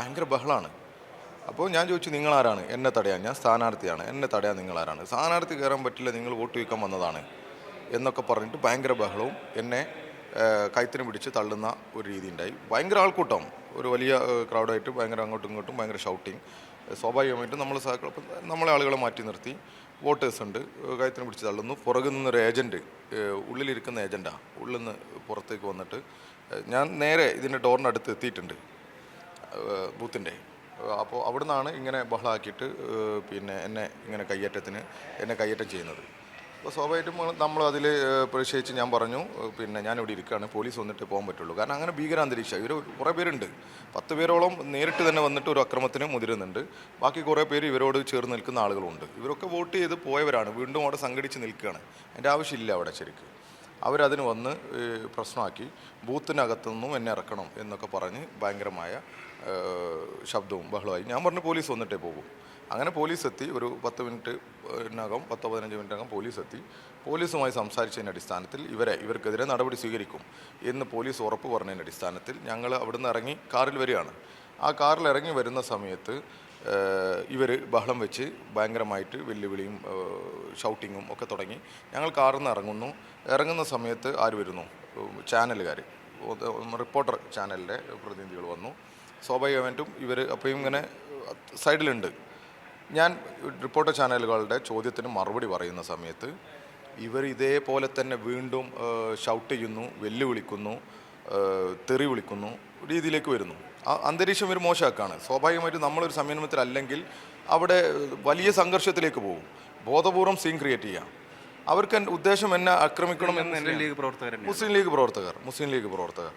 ഭയങ്കര ബഹളമാണ് അപ്പോൾ ഞാൻ ചോദിച്ചു നിങ്ങളാരാണ്? എന്നെ തടയാൻ. ഞാൻ സ്ഥാനാർത്ഥിയാണ്. എന്നെ തടയാൻ നിങ്ങളാരാണ്? സ്ഥാനാർത്ഥി കയറാൻ പറ്റില്ല നിങ്ങൾ വോട്ട് ചോദിക്കാൻ വന്നതാണ്. എന്നൊക്കെ പറഞ്ഞിട്ട് ഭയങ്കര ബഹളവും എന്നെ കൈത്തിന് പിടിച്ച് തള്ളുന്ന ഒരു രീതി ഉണ്ടായി. ഭയങ്കര ആൾക്കൂട്ടം. ഒരു വലിയ ക്രൗഡായിട്ട് ഭയങ്കര അങ്ങോട്ടും ഇങ്ങോട്ടും ഭയങ്കര ഷൗട്ടിങ് സ്വാഭാവികമായിട്ടും നമ്മൾ നമ്മളെ ആളുകളെ മാറ്റി നിർത്തി. വോട്ടേഴ്സ് ഉണ്ട്. കൈത്തിന് പിടിച്ച് തള്ളുന്നു. പുറകിൽ നിന്നൊരു ഏജന്റ് ഉള്ളിലിരിക്കുന്ന ഏജന്റാണ് ഉള്ളിൽ നിന്ന് പുറത്തേക്ക് വന്നിട്ട് ഞാൻ നേരെ ഇതിന്റെ ഡോറിനടുത്ത് എത്തിയിട്ടുണ്ട്. ബൂത്തിന്റെ. അപ്പോൾ അവിടെ നിന്നാണ് ഇങ്ങനെ ബഹളാക്കിയിട്ട് പിന്നെ എന്നെ ഇങ്ങനെ കയ്യേറ്റത്തിന് എന്നെ കയ്യേറ്റം ചെയ്യുന്നത്. അപ്പോൾ സ്വാഭാവികമായിട്ടും നമ്മൾ അതിൽ പ്രതിഷേധിച്ച് ഞാൻ പറഞ്ഞു പിന്നെ ഞാനിവിടെ ഇരിക്കുകയാണ് പോലീസ് വന്നിട്ട് പോകാൻ പറ്റുള്ളൂ. കാരണം അങ്ങനെ ഭീകരാന്തരീക്ഷം ഇവർ കുറേ പേരുണ്ട്. പത്ത് പേരോളം നേരിട്ട് തന്നെ വന്നിട്ട് ഒരു അക്രമത്തിന് മുതിരുന്നുണ്ട്. ബാക്കി കുറേ പേര് ഇവരോട് ചേർന്ന് നിൽക്കുന്ന ആളുകളുണ്ട്. ഇവരൊക്കെ വോട്ട് ചെയ്ത് പോയവരാണ്. വീണ്ടും അവിടെ സംഘടിച്ച് നിൽക്കുകയാണ്. എന്റെ ആവശ്യമില്ല അവിടെ ശരിക്കും. അവരതിന് വന്ന് പ്രശ്നമാക്കി. ബൂത്തിനകത്തു നിന്നും എന്നെ ഇറക്കണം എന്നൊക്കെ പറഞ്ഞ് ഭയങ്കരമായ ശബ്ദവും ബഹളമായി ഞാൻ പറഞ്ഞു പോലീസ് വന്നിട്ടേ പോകും. അങ്ങനെ പോലീസ് എത്തി ഒരു പത്ത് മിനിറ്റ് നകം പത്തോ പതിനഞ്ച് മിനിറ്റിനകം പോലീസ് എത്തി പോലീസുമായി സംസാരിച്ചതിന്റെ അടിസ്ഥാനത്തിൽ ഇവരെ ഇവർക്കെതിരെ നടപടി സ്വീകരിക്കും എന്ന് പോലീസ് ഉറപ്പ് പറഞ്ഞതിന്റെ അടിസ്ഥാനത്തിൽ ഞങ്ങൾ അവിടുന്ന് ഇറങ്ങി കാറിൽ വരികയാണ്. ആ കാറിൽ ഇറങ്ങി വരുന്ന സമയത്ത് ഇവർ ബഹളം വെച്ച് ഭയങ്കരമായിട്ട് വെല്ലുവിളിയും ഷൗട്ടിങ്ങും ഒക്കെ തുടങ്ങി. ഞങ്ങൾ കാറിൽ നിന്ന് ഇറങ്ങുന്നു. ഇറങ്ങുന്ന സമയത്ത് ആര് വരുന്നു? ചാനലുകാർ റിപ്പോർട്ടർ ചാനലിന്റെ പ്രതിനിധികൾ വന്നു. സ്വാഭാവികമായിട്ടും ഇവർ അപ്പോൾ ഇങ്ങനെ സൈഡിലുണ്ട്. ഞാൻ റിപ്പോർട്ടർ ചാനലുകളുടെ ചോദ്യത്തിന് മറുപടി പറയുന്ന സമയത്ത് ഇവർ ഇതേപോലെ തന്നെ വീണ്ടും ഷൗട്ട് ചെയ്യുന്നു വെല്ലുവിളിക്കുന്നു തെറി വിളിക്കുന്നു. രീതിയിലേക്ക് വരുന്നു. ആ അന്തരീക്ഷം ഒരു മോശമാക്കാണ്. സ്വാഭാവികമായിട്ടും നമ്മളൊരു സംയമനത്തിലല്ലെങ്കിൽ അവിടെ വലിയ സംഘർഷത്തിലേക്ക് പോകും. ബോധപൂർവം സീൻ ക്രിയേറ്റ് ചെയ്യാം. അവർക്ക് ഉദ്ദേശം എന്നെ ആക്രമിക്കണം എന്ന് മുസ്ലിം ലീഗ് പ്രവർത്തകർ മുസ്ലിം ലീഗ് പ്രവർത്തകർ മുസ്ലിം ലീഗ് പ്രവർത്തകർ.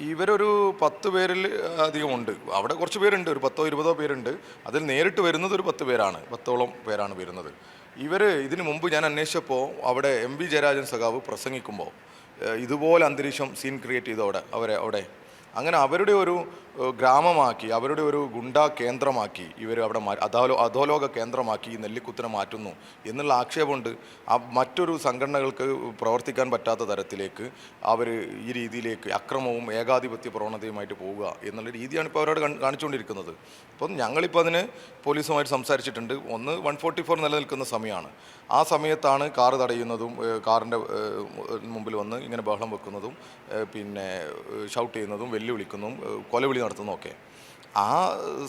ഇവരൊരു പത്ത് പേരിൽ അധികമുണ്ട് അവിടെ കുറച്ച് പേരുണ്ട്. ഒരു പത്തോ ഇരുപതോ പേരുണ്ട്. അതിൽ നേരിട്ട് വരുന്നത് ഒരു പത്ത് പേരാണ്. പത്തോളം പേരാണ് വരുന്നത്. ഇവർ ഇതിനു മുമ്പ് ഞാൻ അന്വേഷിച്ചപ്പോൾ അവിടെ എം വി ജയരാജൻ സഖാവ് പ്രസംഗിക്കുമ്പോൾ ഇതുപോലെ അന്തരീക്ഷം സീൻ ക്രിയേറ്റ് ചെയ്തു അവിടെ അവരെ അവിടെ. അങ്ങനെ അവരുടെ ഒരു ഗ്രാമമാക്കി അവരുടെ ഒരു ഗുണ്ടാ കേന്ദ്രമാക്കി ഇവർ അവിടെ അധോലോ അധോലോക കേന്ദ്രമാക്കി ഈ നെല്ലിക്കുത്തിനെ മാറ്റുന്നു എന്നുള്ള ആക്ഷേപമുണ്ട്. മറ്റൊരു സംഘടനകൾക്ക് പ്രവർത്തിക്കാൻ പറ്റാത്ത തരത്തിലേക്ക് അവർ ഈ രീതിയിലേക്ക് അക്രമവും ഏകാധിപത്യ പ്രവണതയുമായിട്ട് പോവുക എന്നുള്ള രീതിയാണ് ഇപ്പോൾ അവരോട് കാണ്- കാണിച്ചുകൊണ്ടിരിക്കുന്നത്. അപ്പം ഞങ്ങളിപ്പോൾ അതിന് പോലീസുമായിട്ട് സംസാരിച്ചിട്ടുണ്ട്. ഒന്ന് വൺ ഫോർട്ടി ഫോർ നിലനിൽക്കുന്ന സമയമാണ് ആ സമയത്താണ് കാറ് തടയുന്നതും കാറിന്റെ മുമ്പിൽ വന്ന് ഇങ്ങനെ ബഹളം വെക്കുന്നതും പിന്നെ ഷൗട്ട് ചെയ്യുന്നതും വെല്ലുവിളിക്കുന്നതും കൊലവിളി നടത്തുന്നതും ആ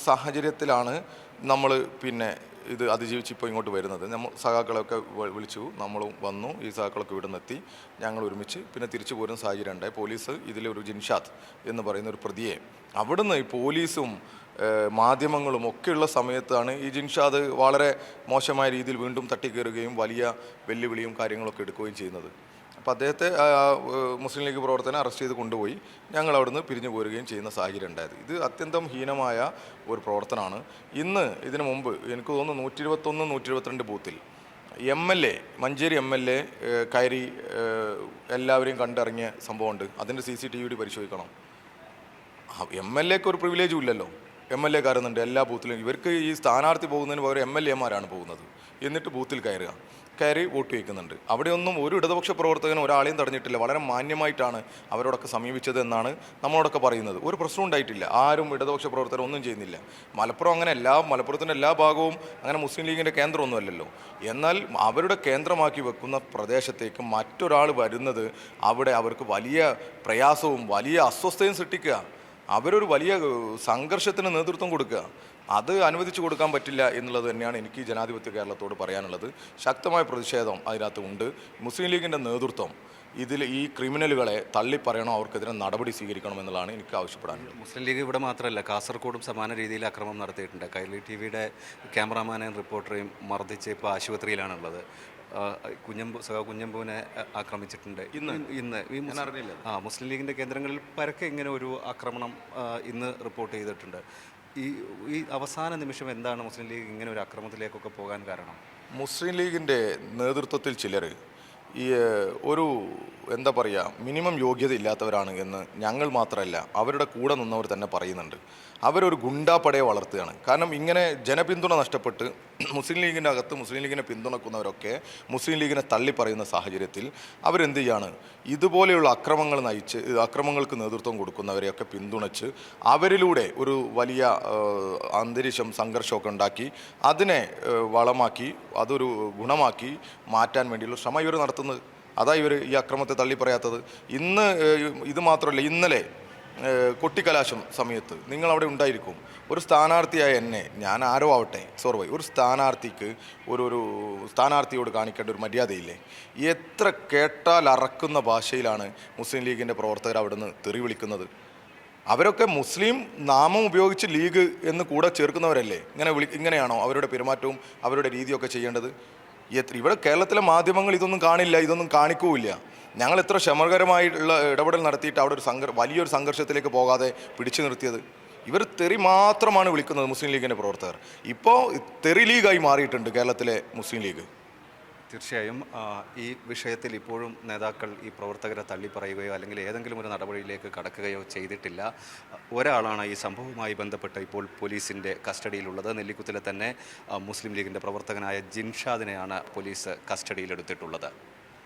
സാഹചര്യത്തിലാണ് നമ്മൾ പിന്നെ ഇത് അതിജീവിച്ച് ഇപ്പോൾ ഇങ്ങോട്ട് വരുന്നത്. നമ്മൾ സഹാക്കളൊക്കെ വിളിച്ചു. നമ്മളും വന്നു. ഈ സഹാക്കളൊക്കെ ഇവിടെ നിന്നെത്തി ഞങ്ങൾ ഒരുമിച്ച് പിന്നെ തിരിച്ചു പോരുന്ന സാഹചര്യം ഉണ്ടായി പോലീസ് ഇതിലൊരു ജിൻഷാദ് എന്ന് പറയുന്ന ഒരു പ്രതിയെ അവിടുന്ന് ഈ പോലീസും മാധ്യമങ്ങളും ഒക്കെയുള്ള സമയത്താണ് ഈ ജിൻഷാദ് വളരെ മോശമായ രീതിയിൽ വീണ്ടും തട്ടിക്കയറുകയും വലിയ വെല്ലുവിളിയും കാര്യങ്ങളൊക്കെ എടുക്കുകയും ചെയ്യുന്നത്. അപ്പോൾ അദ്ദേഹത്തെ മുസ്ലിം ലീഗ് പ്രവർത്തനം അറസ്റ്റ് ചെയ്ത് കൊണ്ടുപോയി. ഞങ്ങൾ അവിടുന്ന് പിരിഞ്ഞു പോരുകയും ചെയ്യുന്ന സാഹചര്യം ഉണ്ടായത്. ഇത് അത്യന്തം ഹീനമായ ഒരു പ്രവർത്തനമാണ്. ഇന്ന് ഇതിനു മുമ്പ് എനിക്ക് തോന്നുന്നു നൂറ്റി ഇരുപത്തൊന്ന് നൂറ്റി ഇരുപത്തിരണ്ട് ബൂത്തിൽ M L A Manjeri M L A കയറി എല്ലാവരെയും കണ്ടിറങ്ങിയ സംഭവമുണ്ട്. അതിന്റെ സി സി ടി വി പരിശോധിക്കണം. എം എൽ എക്ക് ഒരു പ്രിവിലേജും ഇല്ലല്ലോ. എം എൽ എ കയറുന്നുണ്ട് എല്ലാ ബൂത്തിലും. ഇവർക്ക് ഈ സ്ഥാനാർത്ഥി പോകുന്നതിന് പകരം എം എൽ എമാരാണ് പോകുന്നത്. എന്നിട്ട് ബൂത്തിൽ കയറുക. കയറി വോട്ട് ചോദിക്കുന്നുണ്ട്. അവിടെയൊന്നും ഒരു ഇടതുപക്ഷ പ്രവർത്തകനും ഒരാളെയും തടഞ്ഞിട്ടില്ല. വളരെ മാന്യമായിട്ടാണ് അവരോടൊക്കെ സമീപിച്ചത് എന്നാണ് നമ്മളോടൊക്കെ പറയുന്നത്. ഒരു പ്രശ്നം ഉണ്ടായിട്ടില്ല. ആരും ഇടതുപക്ഷ പ്രവർത്തകർ ഒന്നും ചെയ്യുന്നില്ല. മലപ്പുറം അങ്ങനെ എല്ലാ മലപ്പുറത്തിന്റെ എല്ലാ ഭാഗവും അങ്ങനെ മുസ്ലിം ലീഗിന്റെ കേന്ദ്രമൊന്നുമല്ലല്ലോ. എന്നാൽ അവരുടെ കേന്ദ്രമാക്കി വെക്കുന്ന പ്രദേശത്തേക്ക് മറ്റൊരാൾ വരുന്നത് അവിടെ അവർക്ക് വലിയ പ്രയാസവും വലിയ അസ്വസ്ഥയും സൃഷ്ടിക്കുക. അവരൊരു വലിയ സംഘർഷത്തിന് നേതൃത്വം കൊടുക്കുക. അത് അനുവദിച്ചു കൊടുക്കാൻ പറ്റില്ല എന്നുള്ളത് തന്നെയാണ് എനിക്ക് ജനാധിപത്യ കേരളത്തോട് പറയാനുള്ളത്. ശക്തമായ പ്രതിഷേധം അതിനകത്ത് ഉണ്ട്. മുസ്ലിം ലീഗിന്റെ നേതൃത്വം ഇതിൽ ഈ ക്രിമിനലുകളെ തള്ളിപ്പറയണോ അവർക്കെതിരെ നടപടി സ്വീകരിക്കണം എന്നുള്ളതാണ് എനിക്ക് ആവശ്യപ്പെടാനുള്ളത്. മുസ്ലിം ലീഗ് ഇവിടെ മാത്രമല്ല കാസർഗോഡും സമാന രീതിയിൽ അക്രമം നടത്തിയിട്ടുണ്ട്. കൈലി ടി വിയുടെ ക്യാമറാമാനെയും റിപ്പോർട്ടറെയും മർദ്ദിച്ച് ഇപ്പോൾ ആശുപത്രിയിലാണുള്ളത്. കുഞ്ഞമ്പു സഹ കുഞ്ഞമ്പുവിനെ ആക്രമിച്ചിട്ടുണ്ട്. ഇന്ന് ഇന്ന്. അറിഞ്ഞില്ല ആ മുസ്ലിം ലീഗിന്റെ കേന്ദ്രങ്ങളിൽ പരക്കെ ഇങ്ങനെ ഒരു ആക്രമണം ഇന്ന് റിപ്പോർട്ട് ചെയ്തിട്ടുണ്ട്. ഈ ഈ അവസാന നിമിഷം എന്താണ് മുസ്ലിം ലീഗ് ഇങ്ങനെ ഒരു അക്രമത്തിലേക്കൊക്കെ പോകാൻ കാരണം? മുസ്ലിം ലീഗിന്റെ നേതൃത്വത്തിൽ ചിലർ ഈ ഒരു എന്താ പറയുക മിനിമം യോഗ്യത ഇല്ലാത്തവരാണ് എന്ന് ഞങ്ങൾ മാത്രമല്ല അവരുടെ കൂടെ നിന്നവർ തന്നെ പറയുന്നുണ്ട്. അവരൊരു ഗുണ്ടാപ്പടയെ വളർത്തുകയാണ്. കാരണം ഇങ്ങനെ ജനപിന്തുണ നഷ്ടപ്പെട്ട് മുസ്ലിം ലീഗിന്റെ അകത്ത് മുസ്ലിം ലീഗിനെ പിന്തുണക്കുന്നവരൊക്കെ മുസ്ലിം ലീഗിനെ തള്ളി പറയുന്ന സാഹചര്യത്തിൽ അവരെന്ത് ചെയ്യാണ് ഇതുപോലെയുള്ള അക്രമങ്ങൾ നയിച്ച് അക്രമങ്ങൾക്ക് നേതൃത്വം കൊടുക്കുന്നവരെയൊക്കെ പിന്തുണച്ച് അവരിലൂടെ ഒരു വലിയ അന്തരീക്ഷം സംഘർഷമൊക്കെ ഉണ്ടാക്കി അതിനെ വളമാക്കി അതൊരു ഗുണമാക്കി മാറ്റാൻ വേണ്ടിയുള്ള ശ്രമം ഇവർ നടത്തുന്നത്. അതാ ഇവർ ഈ അക്രമത്തെ തള്ളി പറയാത്തത്. ഇന്ന് ഇത് മാത്രമല്ല ഇന്നലെ കൊട്ടിക്കലാശം സമയത്ത് നിങ്ങൾ അവിടെ ഉണ്ടായിരിക്കും. ഒരു സ്ഥാനാർത്ഥിയായ എന്നെ ഞാൻ ആരോ ആവട്ടെ സോറി ഒരു സ്ഥാനാർത്ഥിക്ക് ഒരു ഒരു സ്ഥാനാർത്ഥിയോട് കാണിക്കേണ്ട ഒരു മര്യാദയില്ലേ? എത്ര കേട്ടാൽ അറക്കുന്ന ഭാഷയിലാണ് മുസ്ലിം ലീഗിന്റെ പ്രവർത്തകർ അവിടെ നിന്ന് തെറി വിളിക്കുന്നത്. അവരൊക്കെ മുസ്ലിം നാമം ഉപയോഗിച്ച് ലീഗ് എന്ന് കൂടെ ചേർക്കുന്നവരല്ലേ? ഇങ്ങനെ വിളി ഇങ്ങനെയാണോ അവരുടെ പെരുമാറ്റവും അവരുടെ രീതിയൊക്കെ ചെയ്യേണ്ടത്? ഇവിടെ കേരളത്തിലെ മാധ്യമങ്ങൾ ഇതൊന്നും കാണില്ല ഇതൊന്നും കാണിക്കൂല്ല. ഞങ്ങൾ ഇത്ര ശ്രമകരമായിട്ടുള്ള ഇടപെടൽ നടത്തിയിട്ട് അവിടെ ഒരു സംഘർ വലിയൊരു സംഘർഷത്തിലേക്ക് പോകാതെ പിടിച്ചു നിർത്തിയത്. ഇവർ തെറി മാത്രമാണ് വിളിക്കുന്നത് മുസ്ലിം ലീഗിന്റെ പ്രവർത്തകർ. ഇപ്പോൾ തെറി ലീഗായി മാറിയിട്ടുണ്ട് കേരളത്തിലെ മുസ്ലിം ലീഗ്. തീർച്ചയായും ഈ വിഷയത്തിൽ ഇപ്പോഴും നേതാക്കൾ ഈ പ്രവർത്തകരെ തള്ളിപ്പറയുകയോ അല്ലെങ്കിൽ ഏതെങ്കിലും ഒരു നടപടിയിലേക്ക് കടക്കുകയോ ചെയ്തിട്ടില്ല. ഒരാളാണ് ഈ സംഭവവുമായി ബന്ധപ്പെട്ട് ഇപ്പോൾ പോലീസിന്റെ കസ്റ്റഡിയിലുള്ളത്. നെല്ലിക്കുത്തിലെ തന്നെ മുസ്ലിം ലീഗിന്റെ പ്രവർത്തകനായ ജിൻഷാദിനെയാണ് പോലീസ് കസ്റ്റഡിയിലെടുത്തിട്ടുള്ളത്.